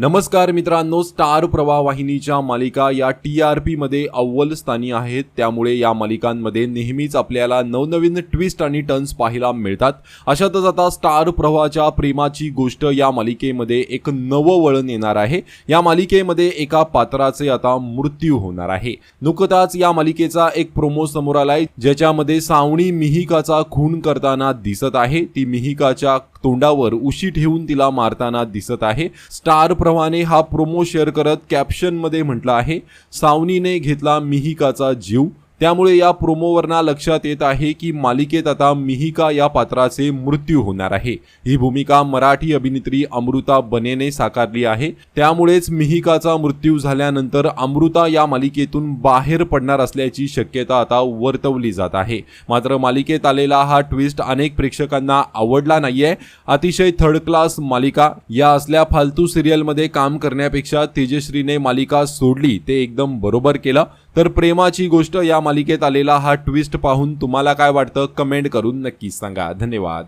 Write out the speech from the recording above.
नमस्कार मित्रांनो स्टार प्रवाह वाहिनीच्या मालिका या टी आर पीमध्ये अव्वल स्थानी आहेत. त्यामुळे या मालिकांमध्ये नेहमीच आपल्याला नवनवीन ट्विस्ट आणि टर्न्स पाहायला मिळतात. अशातच आता स्टार प्रवाहाच्या प्रेमाची गोष्ट या मालिकेमध्ये एक नवं वळण येणार आहे. या मालिकेमध्ये एका पात्राचे आता मृत्यू होणार आहे. नुकताच या मालिकेचा एक प्रोमो समोर आलाय ज्याच्यामध्ये सावणी मिहिकाचा खून करताना दिसत आहे. ती मिहिकाच्या तोंडावर उशी ठेवून तिला मारताना दिसत आहे. स्टार प्रमाणे हा प्रोमो शेअर करत कॅप्शनमध्ये म्हटलं आहे सावनीने घेतला मिहिकाचा जीव. त्यामुळे या प्रोमोवरना लक्षात येत आहे की मालिकेत आता मिहिका या पात्राचे मृत्यू होणार आहे. ही भूमिका मराठी अभिनेत्री अमृता बनेने साकारली आहे. त्यामुळेच मिहिकाचा मृत्यू झाल्यानंतर अमृता या मालिकेतून बाहेर पडणार असल्याची शक्यता आता वर्तवली जात आहे. मात्र मालिकेत आलेला हा ट्विस्ट अनेक प्रेक्षकांना आवडला नाहीये. अतिशय थर्ड क्लास मालिका. या असल्या फालतू सिरियलमध्ये काम करण्यापेक्षा तेजश्रीने मालिका सोडली ते एकदम बरोबर केलं. तर प्रेमाची गोष्ट या मालिकेत आलेला हा ट्विस्ट पाहून तुम्हाला काय वाटतं? कमेंट करून नक्कीच सांगा. धन्यवाद.